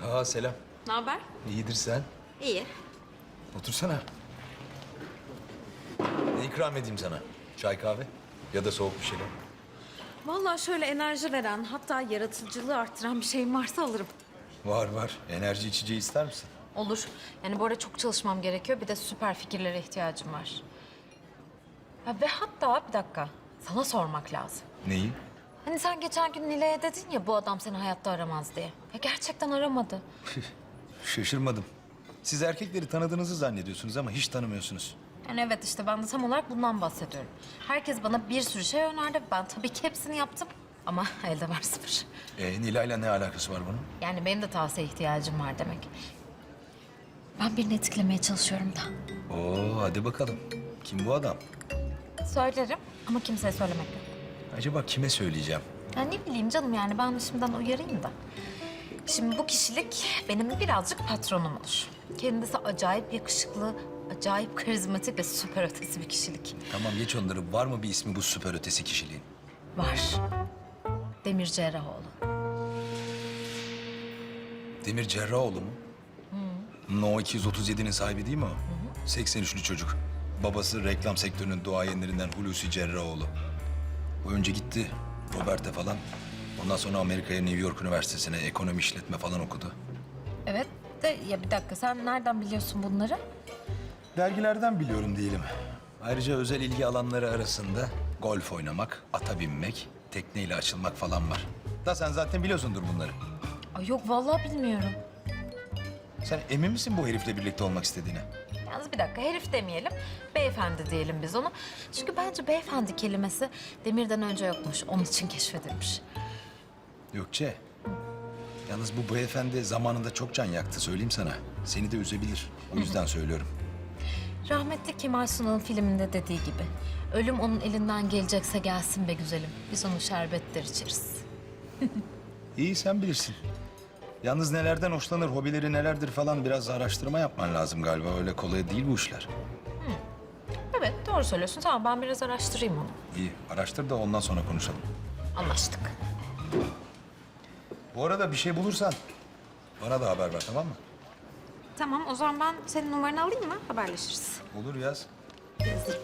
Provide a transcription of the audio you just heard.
Merhaba, selam. Ne haber? İyidir sen. İyi. Otursana. Ne ikram edeyim sana? Çay kahve? Ya da soğuk bir şeyler. Vallahi şöyle enerji veren, hatta yaratıcılığı arttıran bir şeyim varsa alırım. Var var. Enerji içeceği ister misin? Olur. Yani bu ara çok çalışmam gerekiyor. Bir de süper fikirlere ihtiyacım var. Ha, ve hatta bir dakika. Sana sormak lazım. Neyi? Hani sen geçen gün Nilay'a dedin ya bu adam seni hayatta aramaz diye. Ya gerçekten aramadı. Şaşırmadım. Siz erkekleri tanıdığınızı zannediyorsunuz ama hiç tanımıyorsunuz. Yani evet işte ben de tam olarak bundan bahsediyorum. Herkes bana bir sürü şey önerdi. Ben tabii ki hepsini yaptım. Ama elde var sıfır. Ee, Nilay'la ne alakası var bunun? Yani benim de tavsiye ihtiyacım var demek. Ben birini etkilemeye çalışıyorum da. Oo, hadi bakalım. Kim bu adam? Söylerim ama kimseye söylemek yok. Acaba kime söyleyeceğim? Ya ne bileyim canım yani ben şimdiden uyarayım da. Şimdi bu kişilik benim birazcık patronum olur. Kendisi acayip yakışıklı, acayip karizmatik ve süper ötesi bir kişilik. Tamam geç onları. Var mı bir ismi bu süper ötesi kişiliğin? Var. Demir Cerrahoğlu. Demir Cerrahoğlu mu? No 237'nin sahibi değil mi o? 83'lü çocuk. Babası reklam sektörünün duayenlerinden Hulusi Cerrahoğlu. Önce gitti Robert'e falan. Ondan sonra Amerika'ya New York Üniversitesi'ne ekonomi işletme falan okudu. Evet de ya bir dakika sen nereden biliyorsun bunları? Dergilerden biliyorum diyelim. Ayrıca özel ilgi alanları arasında golf oynamak, ata binmek, tekneyle açılmak falan var. Da sen zaten biliyorsundur bunları. Ay yok vallahi bilmiyorum. Sen emin misin bu herifle birlikte olmak istediğine? Yalnız bir dakika herif demeyelim, beyefendi diyelim biz onu. Çünkü bence beyefendi kelimesi demirden önce yokmuş, onun için keşfedilmiş. Gökçe. Yalnız bu beyefendi zamanında çok can yaktı söyleyeyim sana. Seni de üzebilir. O yüzden söylüyorum. Rahmetli Kemal Sunal'ın filminde dediği gibi. Ölüm onun elinden gelecekse gelsin be güzelim. Biz onu şerbetler içeriz. İyi sen bilirsin. Yalnız nelerden hoşlanır, hobileri nelerdir falan biraz araştırma yapman lazım galiba. Öyle kolay değil bu işler. Evet doğru söylüyorsun. Tamam ben biraz araştırayım onu. İyi araştır da ondan sonra konuşalım. Anlaştık. Bu arada bir şey bulursan bana da haber ver tamam mı? Tamam, o zaman ben senin numaranı alayım mı? Haberleşiriz. Olur yaz. Yazayım.